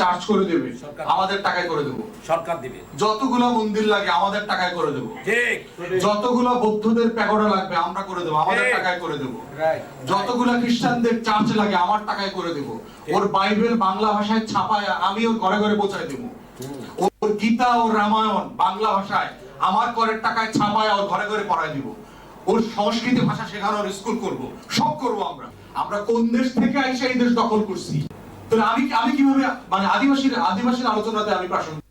Charge করে দেবে আমাদের টাকায় করে দেবো। সরকার দিবে। যতগুলো মন্দির লাগে আমাদের টাকায় করে দেবো। যতগুলো বৌদ্ধদের প্যাগোডা লাগবে আমরা করে দেবো আমাদের টাকায় করে দেবো। যতগুলো খ্রিস্টানদের চার্চ লাগে আমার টাকায় করে দেবো। ওর বাইবেল বাংলা ভাষায় ছাপায় আমি ওর ঘরে ঘরে পৌঁছায় দেবো। ওর গীতা ও রামায়ণ বাংলা ভাষায় আমার করের টাকায় ছাপায় ওর ঘরে ঘরে পড়ায় দিব। ওর সংস্কৃতি ভাষা শেখানোর স্কুল করব সব করব আমরা। আমরা কোন দেশ থেকে আইসা এই দেশ দখল করছি? তাহলে আমি আমি কীভাবে মানে আদিবাসীর আদিবাসীর আলোচনাতে আমি প্রাসঙ্গিক?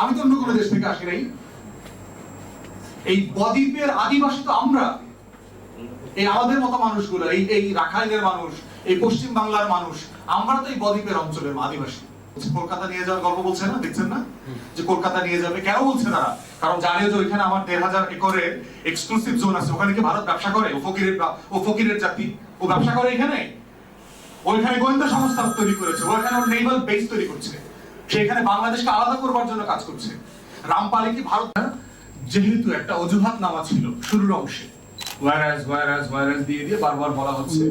আমি তো অন্য কোনো দেশ থেকে আসি নাই। এই বদ্বীপের আদিবাসী তো আমরা। এই আমাদের মতো মানুষগুলো, এই এই রাখাইনের মানুষ, এই পশ্চিম বাংলার মানুষ, আমরা তো এই বদ্বীপের অঞ্চলের আদিবাসী। কলকাতা নিয়ে যাওয়ার গল্প বলছে না? দেখছেন না? যে কলকাতা নিয়ে যাবে কেন বলছে তারা? কারণ জানিয়ে যে ওইখানে আমার দেড় হাজার একরের এক্সক্লুসিভ জোন আছে। ওখানে কি ভারত ব্যবসা করে? ও ফকিরের ও ফকিরের জাতি। ও ব্যবসা করে এখানে? ওইখানে গোয়েন্দা সংস্থা তৈরি করেছে, ওইখানে ওর নেভাল বেস তৈরি করছে সেখানে বাংলাদেশকে আলাদা করবার জন্য কাজ করছে। রামপালে কি ভারত যেহেতু একটা অজুহাত নামা ছিল শুরুর অংশে। ওয়ারাজ ওয়ারাজ ওয়ারাজ দিয়ে দিয়ে বারবার বলা হচ্ছে,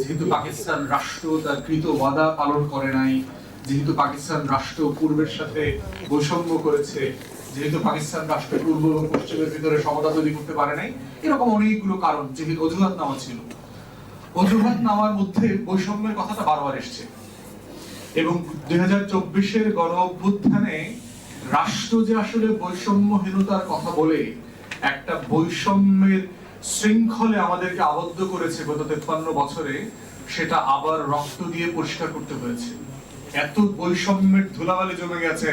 যেহেতু পাকিস্তান রাষ্ট্র তার কৃত ওয়াদা পালন করে নাই, যেহেতু পাকিস্তান রাষ্ট্র পূর্বের সাথে বৈষম্য করেছে, যেহেতু পাকিস্তান রাষ্ট্র পূর্ব এবং পশ্চিমের ভিতরে সমতা তৈরি করতে পারে নাই, এরকম অনেকগুলো কারণ, যেহেতু অজুহাত নামা ছিল। অজুহাত নামার মধ্যে বৈষম্যের কথাটা বারবার এসছে। এবং দুই হাজার চব্বিশের গণ অভ্যুত্থানে রাষ্ট্র যে আসলে বৈষম্যহীনতার কথা বলে, একটা বৈষম্যের শৃঙ্খলে আমাদেরকে আবদ্ধ করেছে গত তেপ্পান্ন বছরে, সেটা আবার রক্ত দিয়ে পরিষ্কার করতে হয়েছে। এত বৈষম্যের ধুলাবালি জমে গেছে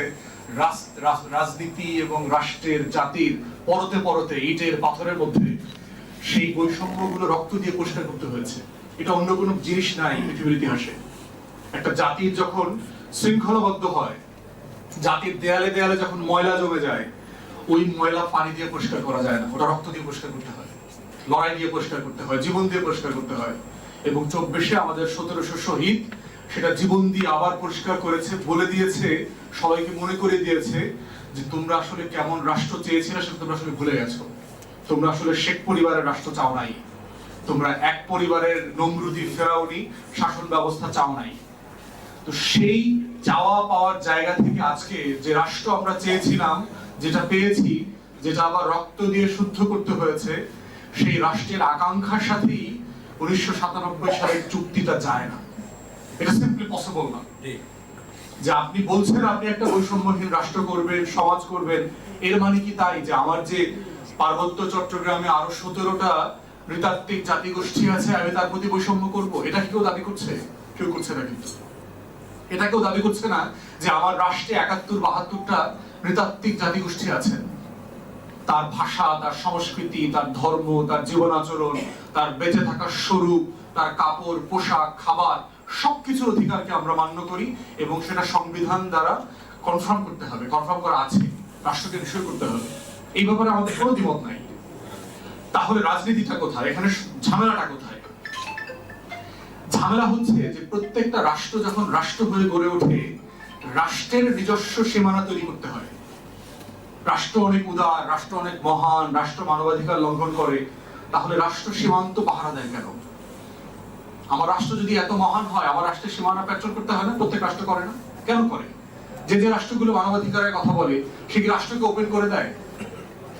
রাজনীতি এবং রাষ্ট্রের জাতির পরতে পরতে, ইটের পাথরের মধ্যে। সেই বৈষম্যগুলো রক্ত দিয়ে পরিষ্কার করতে হয়েছে। এটা অন্য কোনো জিনিস নাই পৃথিবীর ইতিহাসে। একটা জাতির যখন শৃঙ্খলাবদ্ধ হয়, জাতির দেয়ালে দেয়ালে যখন ময়লা জমে যায়, ওই ময়লা পানি দিয়ে পরিষ্কার করা যায় না। ওটা রক্ত দিয়ে পরিষ্কার করতে হয়। লড়াই দিয়ে পরিষ্কার করতে হয়, জীবন দিয়ে পরিষ্কার করতে হয়। এবং চব্বিশে আমাদের সতেরোশো শহীদ, সেটা জীবন দিয়ে আবার পরিষ্কার করেছে, বলে দিয়েছে, সবাইকে মনে করে দিয়েছে যে তোমরা আসলে কেমন রাষ্ট্র চেয়েছিলে সেটা তোমরা আসলে ভুলে গেছো। তোমরা আসলে শেখ পরিবারের রাষ্ট্র চাও নাই। তোমরা এক পরিবারের নমরুদি ফেরাউনি শাসন ব্যবস্থা চাও নাই। তো সেই চাওয়া পাওয়ার জায়গা থেকে আজকে যে রাষ্ট্র আমরা চেয়েছিলাম যেটা পেয়েছি যেটা আবার রক্ত দিয়ে শুদ্ধ করতে হয়েছে সেই রাষ্ট্রের আকাঙ্ক্ষার সাথেই উনিশশো সাতানব্বই সালের চুক্তিটা যায় না। এটা সিম্পলি পসিবল না। যে আপনি বলছেন আপনি একটা বৈষম্যহীন রাষ্ট্র করবেন সমাজ করবেন এর মানে কি তাই? যে আমার যে পার্বত্য চট্টগ্রামে আরও সতেরোটা নৃতাত্ত্বিক জাতিগোষ্ঠী আছে, আমি তার প্রতি বৈষম্য করব। এটা কি কেউ দাবি করছে? কেউ করছে না কিন্তু। এটা কেউ দাবি করছে না যে আমার রাষ্ট্রে একাত্তর, বাহাত্তরটা নৃতাত্ত্বিক জাতিগোষ্ঠী আছে। তার ভাষা, তার সংস্কৃতি, তার ধর্ম, তার জীবন আচরণ, তার বেঁচে থাকার স্বরূপ, তার কাপড়, পোশাক, খাবার, সবকিছুর অধিকারকে আমরা মান্য করি এবং সেটা সংবিধান দ্বারা কনফার্ম করতে হবে। কনফার্ম করা আছে। রাষ্ট্রকে নিশ্চয় করতে হবে। এই ব্যাপারে আমাদের কোনো দ্বিমত নাই। তাহলে রাজনীতিটা কোথায়? এখানে ঝামেলাটা কোথায়? ঝামেলা হচ্ছে যে প্রত্যেকটা রাষ্ট্র যখন রাষ্ট্র হয়ে গড়ে ওঠে, রাষ্ট্রের নিজস্ব সীমানা তৈরি করতে হয়। রাষ্ট্র অনেক উদার, রাষ্ট্র অনেক মহান, রাষ্ট্র মানবাধিকার লঙ্ঘন করে, তাহলে রাষ্ট্র সীমান্ত পাহারা দেয় কেন? আমার রাষ্ট্র যদি এত মহান হয়, আমার রাষ্ট্রের সীমানা প্যাট্রোল করতে হয় না? প্রত্যেক রাষ্ট্র করে না। কেন করে? যে যে রাষ্ট্রগুলো মানবাধিকারের কথা বলে, সে কি রাষ্ট্রকে ওপেন করে দেয়?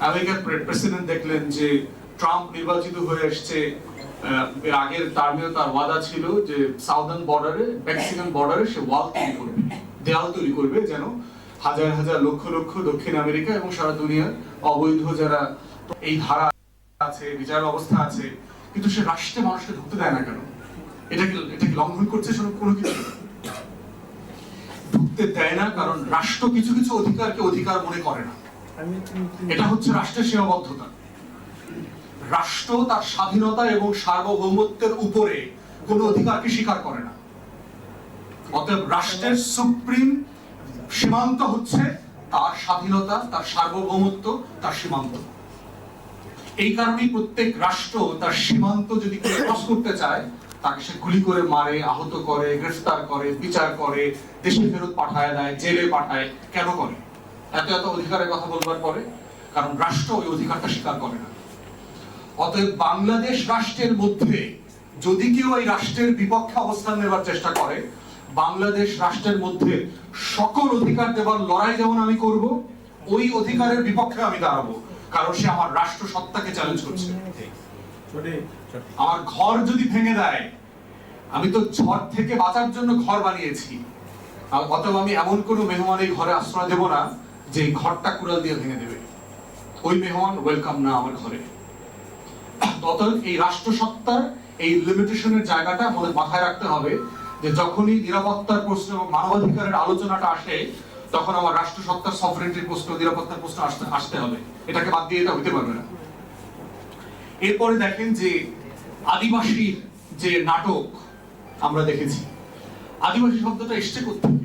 আমেরিকার প্রেসিডেন্ট দেখলেন যে ট্রাম্প নির্বাচিত হয়ে এর আগের টার্মেও তার ওয়াদা ছিল যে সাউদার্ন বর্ডারে মেক্সিকান বর্ডারে সে ওয়াল তৈরি করবে, দেয়াল তৈরি করবে যেন হাজার হাজার লক্ষ লক্ষ দক্ষিণ আমেরিকা এবং সারা দুনিয়ার অবৈধ যারা এই ধারা আছে, বিচার ব্যবস্থা আছে, কিন্তু সে রাষ্ট্রে মানুষকে ঢুকতে দেয় না কেন? এটা কি এটা কি লঙ্ঘন করছে সেরকম কোনো কিছু ঢুকতে দেয় না কারণ রাষ্ট্র কিছু কিছু অধিকারকে অধিকার মনে করে না। এটা হচ্ছে রাষ্ট্রের সীমাবদ্ধতা। রাষ্ট্র তার স্বাধীনতা এবং সার্বভৌমত্বের উপরে কোনো অধিকারকে স্বীকার করে না। অতএব রাষ্ট্রের সুপ্রিম সীমান্ত হচ্ছে তার স্বাধীনতা, তার সার্বভৌমত্ব, তার সীমান্ত। এই কারণেই প্রত্যেক রাষ্ট্র তার সীমান্ত যদি ক্রস করতে চায়, তাকে সে গুলি করে মারে, আহত করে, গ্রেফতার করে, বিচার করে, দেশে ফেরত পাঠায় দেয়, জেলে পাঠায়, কেন করে? এত এত অধিকারের কথা বলবার পরে, কারণ রাষ্ট্র ওই অধিকারটা স্বীকার করে না। অতএব বাংলাদেশ রাষ্ট্রের মধ্যে যদি কেউ এই রাষ্ট্রের বিপক্ষে অবস্থান নেবার চেষ্টা করে, বাংলাদেশ রাষ্ট্রের মধ্যে সকল অধিকার দেওয়ার লড়াই যেমন আমি করব, ওই অধিকারের বিপক্ষে আমি দাঁড়াবো, কারণ সে আমার রাষ্ট্র সত্তাকে চ্যালেঞ্জ করছে। আমার ঘর যদি ভেঙে দেয়, আমি তো ঝড় থেকে বাঁচার জন্য ঘর বানিয়েছি, অতএব আমি এমন কোনো মেহমান এই ঘরে আশ্রয় দেব না যে ঘরটা কুড়াল দিয়ে ভেঙে দেবে, ওই মেহমান ওয়েলকাম না আমার ঘরে। অতএব এই রাষ্ট্রসত্তার এই লিমিটেশনের জায়গাটা আমাদের মাথায় রাখতে হবে যে যখনই নিরাপত্তার প্রশ্ন এবং মানবাধিকারের আলোচনাটা আসে, তখন আমার রাষ্ট্রসত্তার সফরেন্টির প্রশ্ন, নিরাপত্তার প্রশ্ন আসতে আসতে হবে। এটাকে বাদ দিয়ে এটা হতে পারবে না। এরপরে দেখেন যে আদিবাসীর যে নাটক আমরা দেখেছি। আদিবাসী শব্দটা এসছে কোথেকে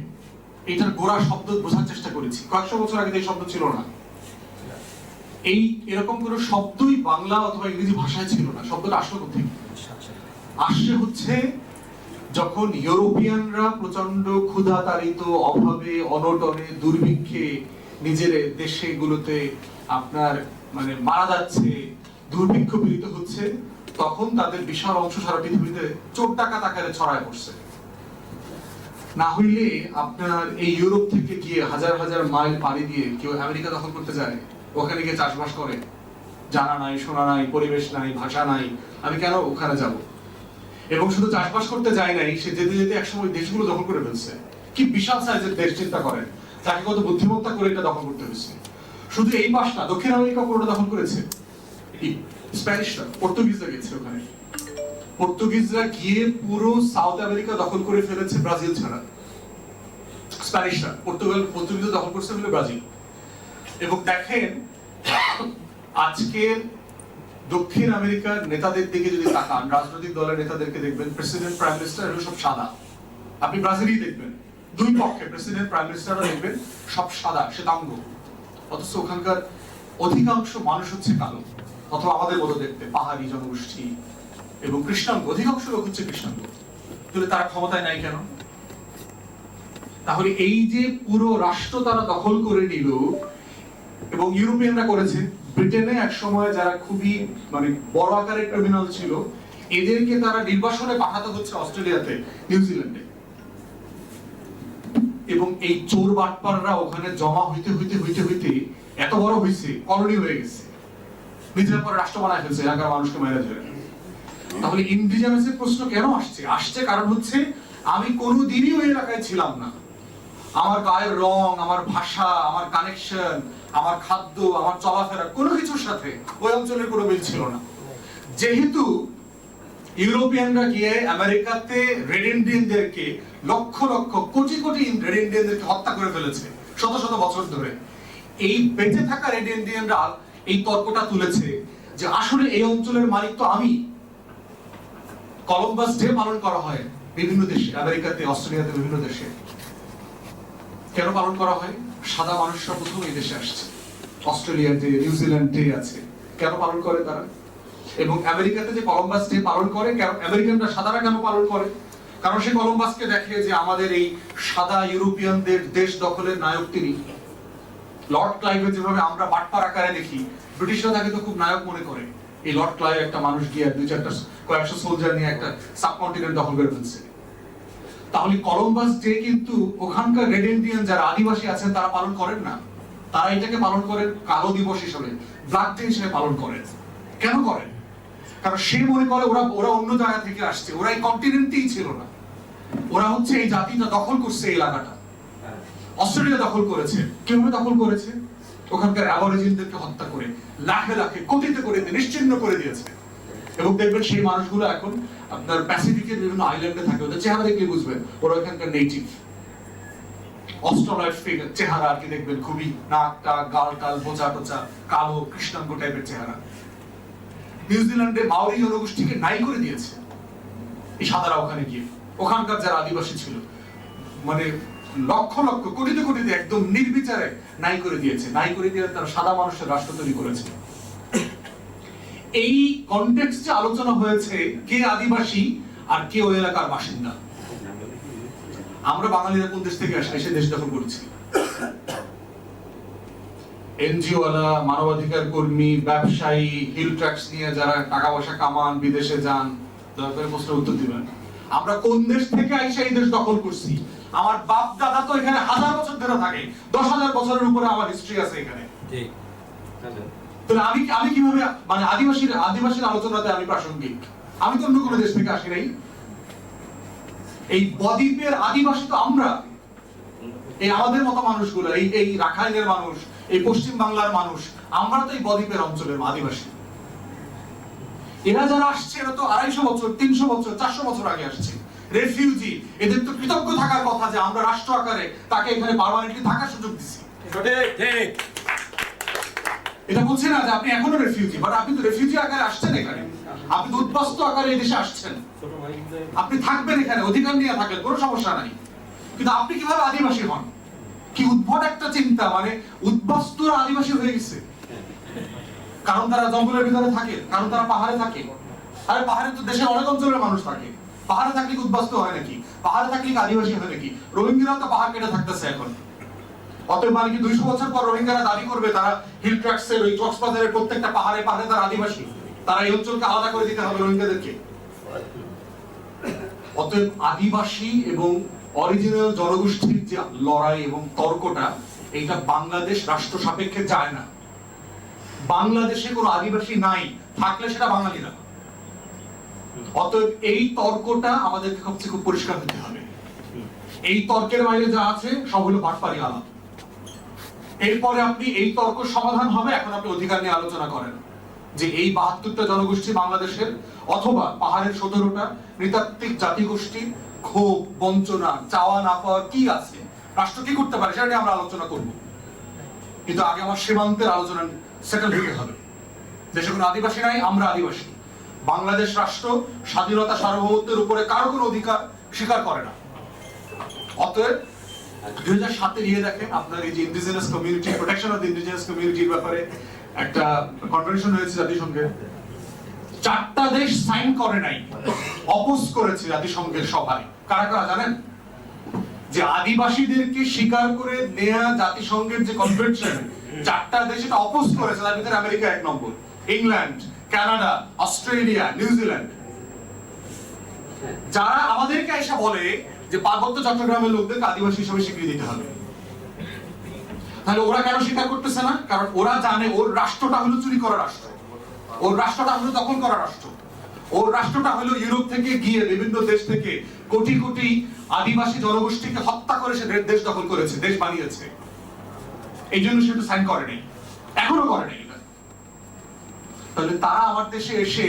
এটার গোড়া শব্দ বোঝার চেষ্টা করেছি। কয়েকশো বছর আগে এই শব্দ ছিল না। এই এরকম কোনো শব্দই বাংলা অথবা ইংরেজি ভাষায় ছিল না। শব্দটা আসলো কোথেকে? আসছে হচ্ছে যখন ইউরোপিয়ানরা প্রচণ্ড ক্ষুধা তাড়িত অভাবে, অনটনে, দুর্ভিক্ষে নিজের দেশেগুলোতে আপনার মানে মারা যাচ্ছে, দুর্ভিক্ষ পীড়িত হচ্ছে, তখন তাদের বিশাল অংশ সারা পৃথিবীতে চোর টাকা আকারে ছড়ায় পড়ছে। না হইলে আপনার এই ইউরোপ থেকে গিয়ে হাজার হাজার মাইল পাড়ি দিয়ে কেউ আমেরিকা দখল করতে যায় ওখানে গিয়ে চাষবাস করে। জানা নাই, শোনা নাই, পরিবেশ নাই, ভাষা নাই। আমি কেন ওখানে যাব? এবং শুধু চাষবাস করতে যায় নাই, সে যেতে যেতে একসময় দেশগুলো দখল করে ফেলছে। কি বিশাল সাইজের দেশ চিন্তা করেন? তাকে কত বুদ্ধিমত্তা করে এটা দখল করতে হয়েছে। শুধু এই পাশ না দক্ষিণ আমেরিকা পুরোটা দখল করেছে? এই স্প্যানিশরা পর্তুগিজরা গেছে ওখানে। পর্তুগিজরা গিয়ে পুরো সাউথ আমেরিকা দখল করে ফেলেছে ব্রাজিল ছাড়া। স্প্যানিশরা, পর্তুগাল, পর্তুগিজরা দখল করছে হলো ব্রাজিল। এবং দেখেন আজকে দক্ষিণ আমেরিকার নেতাদের দিকে যদি তাকান, রাজনৈতিক দলের নেতাদেরকে দেখবেন, প্রেসিডেন্ট, প্রাইম মিনিস্টার এগুলো সব সাদা। আপনি ব্রাজিলই দেখবেন। দুই পক্ষে, প্রেসিডেন্ট, প্রাইম মিনিস্টাররা দেখবেন, সব সাদা, শ্বেতাঙ্গ। অথচ ওখানকার অধিকাংশ মানুষ হচ্ছে কালো। অথবা আমাদের মতো দেখতে, পাহাড়ি জনগোষ্ঠী এবং কৃষ্ণাঙ্গ, অধিকাংশ লোক হচ্ছে কৃষ্ণাঙ্গ। তাহলে তারা ক্ষমতায় নাই কেন? তাহলে এই যে পুরো রাষ্ট্র তারা দখল করে নিল, এবং ইউরোপিয়ানরা করেছে, ব্রিটেনে এক সময় যারা খুবই মানে বড় আকারের ক্রিমিনাল ছিল, এদেরকে তারা নির্বাসনে পাঠাতে হচ্ছে অস্ট্রেলিয়াতে নিউজিল্যান্ডে এবং এই চোর বাটপাররা ওখানে জমা হইতে হইতে হইতে হইতে এত বড় হয়েছে কলোনি হয়ে গেছে। নিজের পরে রাষ্ট্র বানায় ফেলছে, এলাকার মানুষকে মেরে ধরে। তাহলে ইন্ডিজিনাসের প্রশ্ন কেন আসছে? আসছে কারণ হচ্ছে আমি কোনোদিনই ওই এলাকায় ছিলাম না। আমার গায়ের রং, আমার ভাষা, আমার কানেকশন আমার খাদ্য, আমার চলাফেরা কোনো কিছুর সাথে ওই অঞ্চলের কোনো মিল ছিল না। যেহেতু ইউরোপিয়ানরা গিয়ে আমেরিকাতে রেড ইন্ডিয়ানদেরকে, লক্ষ লক্ষ, কোটি কোটি রেড ইন্ডিয়ানদেরকে হত্যা করে ফেলেছে, শত শত বছর ধরে। এই বেঁচে থাকা রেড ইন্ডিয়ানরা এই তর্কটা তুলেছে যে আসলে এই অঞ্চলের মালিক তো আমি। কলম্বাস ডে পালন করা হয় বিভিন্ন দেশে, আমেরিকাতে, অস্ট্রেলিয়াতে বিভিন্ন দেশে। কেন পালন করা হয়? সাদা মানুষরা প্রথম এই দেশে আসছে। অস্ট্রেলিয়াতে, নিউজিল্যান্ডে আছে। কেন পালন করে তারা? এবং আমেরিকাতে যে কলম্বাস ডে পালন করে, কেন আমেরিকানরা সাদারা কেন পালন করে? কারণ সে কলম্বাসকে দেখে যে আমাদের এই সাদা ইউরোপিয়ানদের দেশ দখলের নায়ক তিনি। লর্ড ক্লাইভে যেভাবে আমরা বাটপার আকারে দেখি, ব্রিটিশরা তাকে তো খুব নায়ক মনে করে। এই লর্ড ক্লাইভ একটা মানুষ গিয়ে দুই চারটা কয়েকশো সোলজার নিয়ে একটা সাবকন্টিনেন্ট দখল করে ফেলছে। তাহলে কলম্বাস ডে কিন্তু ওখানকার রেড ইন্ডিয়ান যারা আদিবাসী আছেন তারা পালন করেন না। তারা এটাকে পালন করেন কালো দিবস হিসেবে ব্ল্যাক ডে হিসেবে পালন করেন। কেন করেন? কারণ সে মনে করে ওরা ওরা অন্য জায়গা থেকে আসছে। ওরা এই কন্টিনেন্টেই ছিল না। ওরা হচ্ছে এই জাতিটা দখল করছে এই এলাকাটা। অস্ট্রেলিয়া দখল করেছে। কেউ দখল করেছে? ওখানকার অ্যাবরিজিনদেরকে হত্যা করে লাখে লাখে করে দিয়ে নিশ্চিহ্ন করে দিয়েছে। এবং দেখবেন সেই মানুষগুলো এখন আপনার প্যাসিফিকের বিভিন্ন আইল্যান্ডে থাকে, ওদের চেহারা দেখলে বুঝবেন? ওরা নেটিভ অস্ট্রোলয়েড ফিগার চেহারা আর কি দেখবেন, খুবই গাল টাল টোচা, কালো, কৃষ্ণাঙ্গ টাইপের চেহারা। নিউজিল্যান্ডে মাওরি জনগোষ্ঠীকে নাই করে দিয়েছে এই সাদারা ওখানে গিয়ে। ওখানকার যারা আদিবাসী ছিল মানে লক্ষ লক্ষ কোটিতে কোটিতে একদম নির্বিচারে নাই করে দিয়েছে। নাই করে দিয়ে তারা সাদা মানুষের রাষ্ট্র তৈরি করেছে। এই কনটেক্সটে আলোচনা হয়েছে, কে আদিবাসী আর কে ওই এলাকার বাসিন্দা? আমরা বাঙালিরা কোন দেশ থেকে আসি? এসে দেশ দখল করেছি। এনজিও ওয়ালা মানবাধিকার কর্মী, ব্যবসায়ী হিল ট্র্যাক্স নিয়ে যারা টাকা পয়সা কামান, বিদেশে যান, দয়া করে প্রশ্নের উত্তর দিবেন। আমরা কোন দেশ থেকে আইসা এই দেশ দখল করছি? আমার বাপ দাদা তো এখানে হাজার বছর ধরে থাকে। দশ হাজার বছরের উপরে আমার হিস্ট্রি আছে এখানে। তাহলে আমি আমি কীভাবে মানে আদিবাসীর আদিবাসীর আলোচনাতে আমি প্রাসঙ্গিক? আমি তো অন্য কোনো দেশ থেকে আসি নাই। এই বদ্বীপের আদিবাসী তো আমরা। এই আমাদের মতো মানুষগুলো এই এই রাখাইনের মানুষ এই পশ্চিম বাংলার মানুষ আমরা তো এই বদ্বীপের অঞ্চলের আদিবাসী। এরা যারা আসছে এরা তো আড়াইশো বছর তিনশো বছর চারশো বছর আগে আসছে। রেফিউজি এদের তো কৃতজ্ঞ থাকার কথা যে আমরা রাষ্ট্র আকারে তাকে এখানে পার্মানেন্টলি থাকার সুযোগ ঠিক। এটা বলছি না যে আপনি এখনও রেফিউজি বাট আপনি তো রেফিউজি আকারে আসছেন এখানে। আপনি তো উদ্বাস্ত আকারে এই দেশে আসছেন। আপনি থাকবেন এখানে অধিকার নিয়ে থাকবেন কোনো সমস্যা নাই। কিন্তু আপনি কীভাবে আদিবাসী হন? কি উদ্ভট একটা চিন্তা মানে উদ্বাস্তুরা আদিবাসী হয়ে গেছে। কারণ তারা জঙ্গলের ভিতরে থাকে কারণ তারা পাহাড়ে থাকে। আরে পাহাড়ে তো দেশের অনেক অঞ্চলের মানুষ থাকে। পাহাড়ে থাকলে কি উদ্বাস্ত হয় নাকি? পাহাড়ে থাকলে কি আদিবাসী হয় নাকি? রোহিঙ্গিরাও তো পাহাড় কেটে থাকতেছে এখন। অতএব মানে কি দুইশো বছর পর রোহিঙ্গারা দাবি করবে, তারা হিল ট্র্যাক্সের ওই কক্সবাজারের প্রত্যেকটা পাহাড়ে পাহাড়ে তারা আদিবাসী। তারা এই অঞ্চলকে আলাদা করে দিতে হবে রোহিঙ্গাদেরকে। অতএব আদিবাসী এবং অরিজিনাল জনগোষ্ঠীর যে লড়াই এবং তর্কটা, এইটা বাংলাদেশ রাষ্ট্র সাপেক্ষে যায় না। বাংলাদেশে কোনো আদিবাসী নাই, থাকলে সেটা বাঙালিরা অতএব এই তর্কটা আমাদেরকে সবচেয়ে খুব পরিষ্কার হতে হবে। এই তর্কের বাইরে যা আছে, সব হলো বাটপারি আলাপ। এরপরে আপনি এই তর্ক সমাধান হবে, এখন আপনি অধিকার নিয়ে আলোচনা করেন। যে এই বাহাত্তরটা জনগোষ্ঠী বাংলাদেশের অথবা পাহাড়ের সতেরোটা নৃতাত্ত্বিক জাতিগোষ্ঠী, ক্ষোভ, বঞ্চনা, চাওয়া না পাওয়া কি আছে? রাষ্ট্র কি করতে পারে, সেটা নিয়ে আমরা আলোচনা করব। কিন্তু আগে আমার সীমান্তের আলোচনা সেটেল হতে হবে। দেশে কোনো আদিবাসী নাই, আমরা আদিবাসী। বাংলাদেশ রাষ্ট্র স্বাধীনতা সার্বভৌমত্বের উপরে কারও কোনো অধিকার স্বীকার করে না। অতএব দুই হাজার সাতের ইয়ে দেখেন আপনার এই যে indigenous community protection of indigenous কমিউনিটির ব্যাপারে একটা কনভেনশন হয়েছে জাতিসংঘের চারটা দেশ সাইন করে নাই অপোজ করেছে জাতিসংঘের সভায়। কারা কারা জানেন? যে আদিবাসীদেরকে স্বীকার করে নেয়া জাতিসংঘের যে কনভেনশন চারটা দেশ এটা অপোজ করেছে, তার ভিতরে আমেরিকা এক নম্বর, England Canada, Australia New Zealand যারা আমাদেরকে এসে বলে যে পার্বত্য চট্টগ্রামের লোকদেরকে আদিবাসী হিসেবে স্বীকৃতি দিতে হবে। তাহলে ওরা কেন স্বীকার করতেছে না? কারণ ওরা জানে ওর রাষ্ট্রটা হলো চুরি করা রাষ্ট্র। ওর রাষ্ট্রটা হলো দখল করা রাষ্ট্র। ওর রাষ্ট্রটা হলো ইউরোপ থেকে গিয়ে বিভিন্ন দেশ থেকে কোটি কোটি আদিবাসী জনগোষ্ঠীকে হত্যা করে সে দেশ দখল করেছে, দেশ বানিয়েছে। এই জন্য সে সাইন করেনি। এখনও করেনি। তাহলে তারা আমার দেশে এসে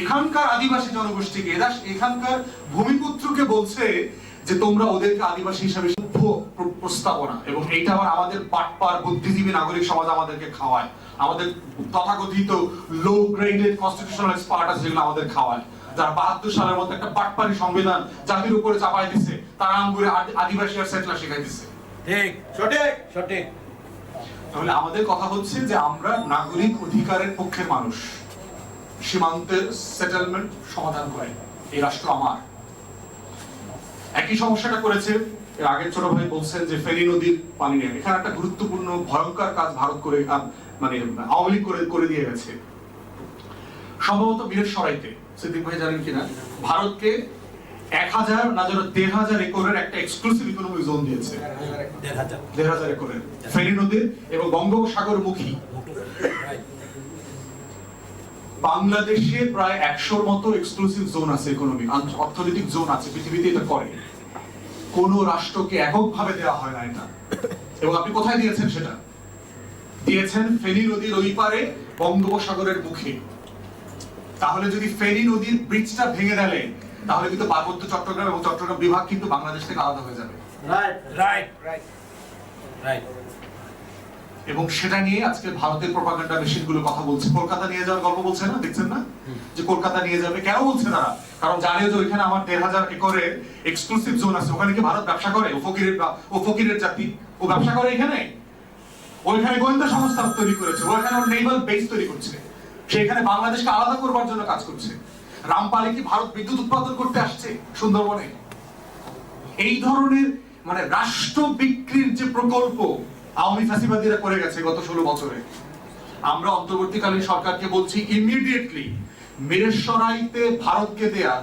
এখানকার আদিবাসী জনগোষ্ঠীকে এরা এখানকার ভূমিপুত্রকে বলছে যে তোমরা ওদেরকে আদিবাসী হিসাবে সভ্য প্রস্তাবনা। এবং এইটা আবার আমাদের পাটপার বুদ্ধিজীবী নাগরিক সমাজ আমাদেরকে খাওয়ায়। আমাদের তথাকথিত লো গ্রেডেড কনস্টিটিউশনাল এক্সপার্ট আছে যেগুলো আমাদের খাওয়ায়। যারা বাহাত্তর সালের মধ্যে একটা পাটপারি সংবিধান জাতির উপরে চাপাই দিছে তারা আঙ্গুরে আদিবাসী আর সেটলার শিখাই দিছে। ঠিক। সঠিক। সঠিক। তাহলে আমাদের কথা হচ্ছে যে আমরা নাগরিক অধিকারের পক্ষের মানুষ। সীমান্তের সেটেলমেন্ট সমাধান করে। এই রাষ্ট্র আমার। একই সমস্যাটা করেছে, এর আগের ছোট ভাই বলছেন যে ফেনী নদীর পানি নিয়ে এখানে একটা গুরুত্বপূর্ণ, ভয়ঙ্কর কাজ ভারত করে মানে আওয়ামী লীগ করে করে দিয়ে গেছে। সম্ভবত বীরের সরাইতে সিদ্দিক ভাই জানেন কিনা? ভারতকে এক হাজার না যেন দেড় হাজার একরের একটা এক্সক্লুসিভ ইকোনমিক জোন দিয়েছে। দেড় হাজার। একরের। ফেনী নদীর এবং বঙ্গোপসাগর মুখী বাংলাদেশে প্রায় একশোর মতো এক্সক্লুসিভ জোন আছে ইকোনমি অর্থনৈতিক জোন আছে পৃথিবীতে এটা করে। কোন রাষ্ট্রকে এককভাবে দেওয়া হয় না এটা। এবং আপনি কোথায় দিয়েছেন সেটা? দিয়েছেন ফেনী নদীর ওই পারে বঙ্গোপসাগরের মুখে। তাহলে যদি ফেনী নদীর ব্রিজটা ভেঙে দেয় তাহলে কিন্তু পার্বত্য চট্টগ্রাম এবং চট্টগ্রাম বিভাগ কিন্তু বাংলাদেশ থেকে আলাদা হয়ে যাবে। রাইট রাইট রাইট রাইট এবং সেটা নিয়ে আজকে ভারতের প্রপাগান্ডা মেশিনগুলো কথা বলছে। কলকাতা নিয়ে যাওয়ার গল্প বলছে না? দেখছেন না? যে কলকাতা নিয়ে যাবে। কেন বলছে তারা? কারণ জানে যে ওইখানে আমার দেড় হাজার একরের এক্সক্লুসিভ জোন আছে। ওখানে কি ভারত ব্যবসা করে? ও ফকিরের ও ফকিরের জাতি। ও ব্যবসা করে এখানে? ওইখানে গোয়েন্দা সংস্থা তৈরি করেছে। ওইখানে ওর নেভাল বেস তৈরি করছে। সেখানে বাংলাদেশকে আলাদা করবার জন্য কাজ করছে। রামপালে কি ভারত বিদ্যুৎ উৎপাদন করতে আসছে সুন্দরবনে? এই ধরনের মানে রাষ্ট্র বিক্রির যে প্রকল্প আওয়ামী ফ্যাসিবাদীরা করে গেছে গত ষোলো বছরে। আমরা অন্তর্বর্তীকালীন সরকারকে বলছি ইমিডিয়েটলি মিরেশ্বরাইতে ভারতকে দেয়া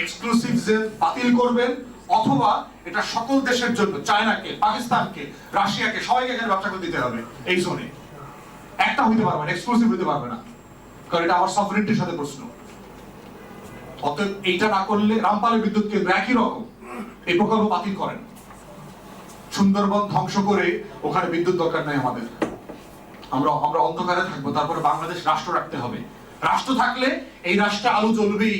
এক্সক্লুসিভ জেল বাতিল করবেন, অথবা এটা সকল দেশের জন্য, চায়নাকে, পাকিস্তানকে, রাশিয়াকে, সবাইকে এখানে ব্যবসা করে দিতে হবে এই জোনে একটা হইতে পারবে না এক্সক্লুসিভ হইতে পারবে না। কারণ এটা আমার সফরেন্টির সাথে প্রশ্ন। অতএব এইটা না করলে রামপালের বিদ্যুৎ কেন্দ্র একই রকম এই প্রকল্প বাতিল করেন। সুন্দরবন ধ্বংস করে ওখানে বিদ্যুৎ দরকার নাই আমাদের। আমরা আমরা অন্ধকারে থাকব তারপরে বাংলাদেশ রাষ্ট্র রাখতে হবে। রাষ্ট্র থাকলে এই রাষ্ট্রে আলো জ্বলবেই।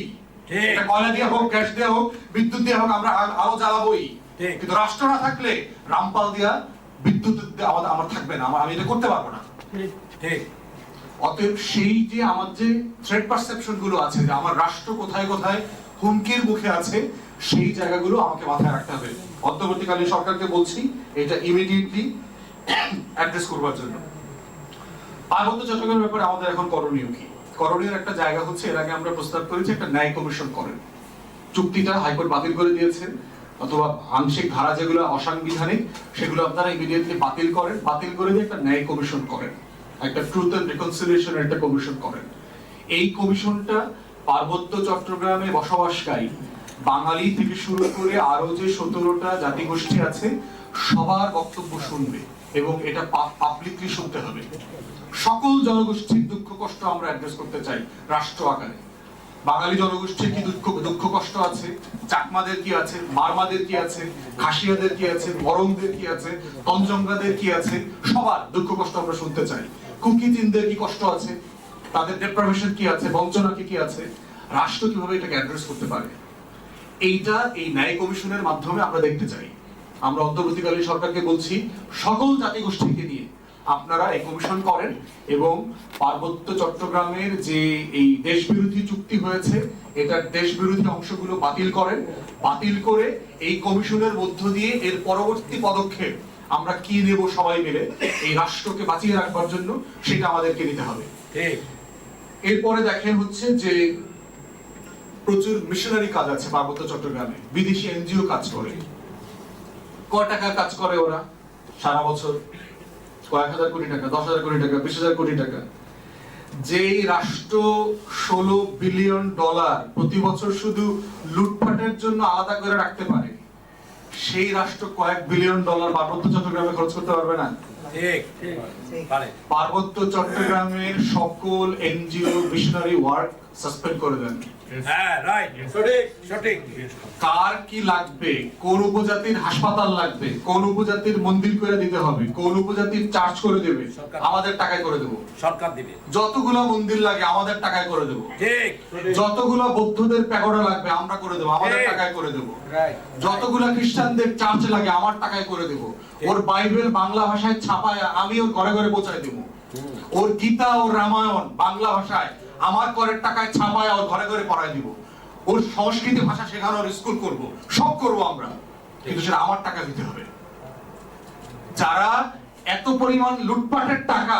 এটা কয়লা দিয়ে হোক গ্যাস দিয়ে হোক বিদ্যুৎ দিয়ে হোক আমরা আলো জ্বালাবোই। কিন্তু রাষ্ট্র না থাকলে রামপাল দিয়া বিদ্যুৎ দিয়ে আমাদের আমার থাকবে না। আমি এটা করতে পারব না। ঠিক। অতএব সেই যে আমার যে থ্রেড পারসেপশনগুলো আছে, যে আমার রাষ্ট্র কোথায় কোথায় হুমকির মুখে আছে, সেই জায়গাগুলো আমাকে মাথায় রাখতে হবে। অন্তর্বর্তীকালীন সরকারকে বলছি, এটা ইমিডিয়েটলি অ্যাড্রেস করবার জন্য। পার্বত্য চট্টগ্রামের ব্যাপারে আমাদের এখন করণীয় কি? করণীয় একটা জায়গা হচ্ছে, এর আগে আমরা প্রস্তাব করেছি, একটা ন্যায় কমিশন করেন। চুক্তিটা হাইকোর্ট বাতিল করে দিয়েছেন অথবা আংশিক ধারা যেগুলো অসাংবিধানিক, সেগুলো আপনারা ইমিডিয়েটলি বাতিল করেন। বাতিল করে দিয়ে একটা ন্যায় কমিশন করেন। একটা ট্রুথ এন্ড রিকনসিলিয়েশন একটা কমিশন করেন। এই কমিশনটা পার্বত্য চট্টগ্রামে বসবাসকারী, বাঙালি থেকে শুরু করে আরও যে সতেরোটা জাতিগোষ্ঠী আছে, সবার বক্তব্য শুনবে এবং এটা পাবলিকলি শুনতে হবে। সকল জনগোষ্ঠীর দুঃখ কষ্ট আমরা অ্যাড্রেস করতে চাই রাষ্ট্র আকারে। বাঙালি জনগোষ্ঠীর কি দুঃখ দুঃখ কষ্ট আছে? চাকমাদের কি আছে? মারমাদের কি আছে? খাসিয়াদের কি আছে? মরংদের কি আছে? তঞ্জঙ্গাদের কি আছে? সবার দুঃখ কষ্ট আমরা শুনতে চাই। কুকি চিনদের কি কষ্ট আছে? তাদের ডেপ্রাভেশন কি আছে? বঞ্চনা কি কি আছে? রাষ্ট্র কীভাবে এটাকে অ্যাড্রেস করতে পারে? এইটা এই ন্যায় কমিশনের মাধ্যমে আমরা দেখতে চাই। আমরা অন্তর্বর্তীকালীন সরকারকে বলছি, সকল জাতিগোষ্ঠীকে নিয়ে আপনারা এই কমিশন করেন এবং পার্বত্য চট্টগ্রামের যে এই দেশবিরোধী চুক্তি হয়েছে, এটার দেশবিরোধী অংশগুলো বাতিল করেন। বাতিল করে এই কমিশনের মধ্য দিয়ে এর পরবর্তী পদক্ষেপ আমরা কি নেব সবাই মিলে এই রাষ্ট্রকে বাঁচিয়ে রাখবার জন্য সেটা আমাদেরকে নিতে হবে। এরপরে দেখেন হচ্ছে যে প্রচুর মিশনারি কাজ আছে পার্বত্য চট্টগ্রামে। বিদেশি এনজিও কাজ করে। কয় টাকা কাজ করে ওরা? সারা বছর। কয়েক হাজার কোটি টাকা দশ হাজার কোটি টাকা বিশ হাজার কোটি টাকা। যেই রাষ্ট্র ষোলো বিলিয়ন ডলার প্রতি বছর শুধু লুটপাটের জন্য আলাদা করে রাখতে পারে সেই রাষ্ট্র কয়েক বিলিয়ন ডলার পার্বত্য চট্টগ্রামে খরচ করতে পারবে না? পার্বত্য চট্টগ্রামের সকল এনজিও মিশনারি ওয়ার্ক সাসপেন্ড করে দেন। হ্যাঁ রাইট সঠিক সঠিক কার কি লাগবে? কোন উপজাতির হাসপাতাল লাগবে? কোন উপজাতির মন্দির করে দিতে হবে? কোন উপজাতির চার্জ করে দেবে? আমাদের টাকায় করে দেবো। সরকার দিবে। যতগুলো মন্দির লাগে আমাদের টাকায় করে দেবো। ঠিক। যতগুলো বৌদ্ধদের প্যাগোডা লাগবে আমরা করে দেবো। আমাদের টাকায় করে দেবো। যতগুলো খ্রিস্টানদের চার্চ লাগে আমার টাকায় করে দেবো। ওর বাইবেল বাংলা ভাষায় ছাপায় আমি ওর ঘরে ঘরে পৌঁছায় দেবো। ওর গীতা ওর রামায়ণ বাংলা ভাষায় আমার করের টাকায় ছাপায় ওর ঘরে ঘরে পড়ায় দিব। ওর সংস্কৃতি ভাষা শেখানোর স্কুল করব। সব করব আমরা। কিন্তু সেটা আমার টাকা দিতে হবে। যারা এত পরিমাণ লুটপাটের টাকা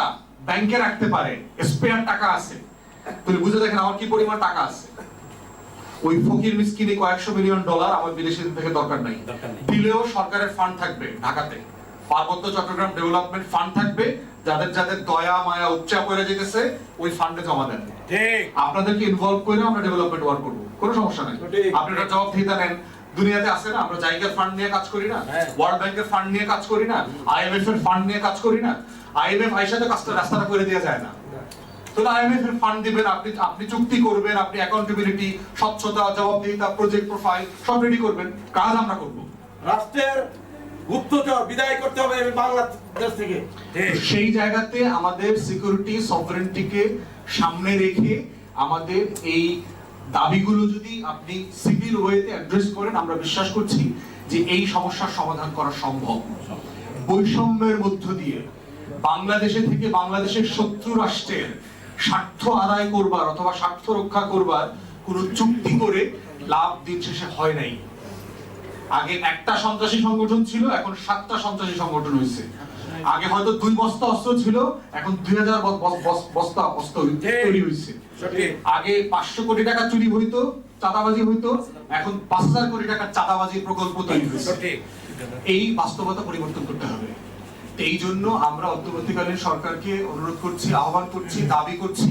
ব্যাংকে রাখতে পারে স্পেয়ার টাকা আছে তুমি বুঝে দেখেন আমার কি পরিমাণ টাকা আছে। ওই ফকির মিসকিনে কয়েকশো মিলিয়ন ডলার আমার বিদেশি থেকে দরকার নাই। দিলেও সরকারের ফান্ড থাকবে ঢাকাতে। পার্বত্য চট্টগ্রাম ডেভেলপমেন্ট ফান্ড থাকবে যাদের যাদের দয়া মায়া উপচা করে যেতেছে ওই ফান্ডে জমা দেন। ঠিক। আপনাদেরকে ইনভলভ করে আমরা ডেভেলপমেন্ট ওয়ার্ক করব কোনো সমস্যা নাই। আপনারা জবাবদিহিতা নেন দুনিয়াতে আছে না আমরা জায়গার ফান্ড নিয়ে কাজ করি না। ওয়ার্ল্ড ব্যাংকের ফান্ড নিয়ে কাজ করি না আইএমএফ এর ফান্ড নিয়ে কাজ করি না আইএমএফ আইসাতে কাজটা রাস্তাটা করে দেওয়া যায় না। তাহলে আইএমএফ এর ফান্ড দিবেন আপনি আপনি চুক্তি করবেন আপনি অ্যাকাউন্টেবিলিটি স্বচ্ছতা জবাবদিহিতা প্রজেক্ট প্রোফাইল সব রেডি করবেন। কাজ আমরা করব। রাষ্ট্রের গুপ্তচর বিদায় করতে হবে বাংলাদেশ থেকে। সেই জায়গাতে আমাদের সিকিউরিটি সফরেন্টিকে সামনে রেখে আমাদের এই দাবিগুলো যদি আপনি সিভিল ওয়েতে অ্যাড্রেস করেন আমরা বিশ্বাস করছি যে এই সমস্যার সমাধান করা সম্ভব। বৈষম্যের মধ্য দিয়ে বাংলাদেশে থেকে বাংলাদেশের শত্রু রাষ্ট্রের স্বার্থ আদায় করবার অথবা স্বার্থ রক্ষা করবার কোনো চুক্তি করে লাভ দিন শেষে হয় নাই। আগে একটা সন্ত্রাসী সংগঠন ছিল এখন সাতটা সন্ত্রাসী সংগঠন হয়েছে। আগে হয়তো দুই বস্তা অস্ত্র ছিল এখন দুই হাজার বস্তা অস্ত্র তৈরি হয়েছে। আগে পাঁচশো কোটি টাকা চুরি হইতো চাঁদাবাজি হইতো এখন পাঁচ হাজার কোটি টাকার চাঁদাবাজির প্রকল্প তৈরি হয়েছে। এই বাস্তবতা পরিবর্তন করতে হবে। এই জন্য আমরা অন্তর্বর্তীকালীন সরকারকে অনুরোধ করছি আহ্বান করছি দাবি করছি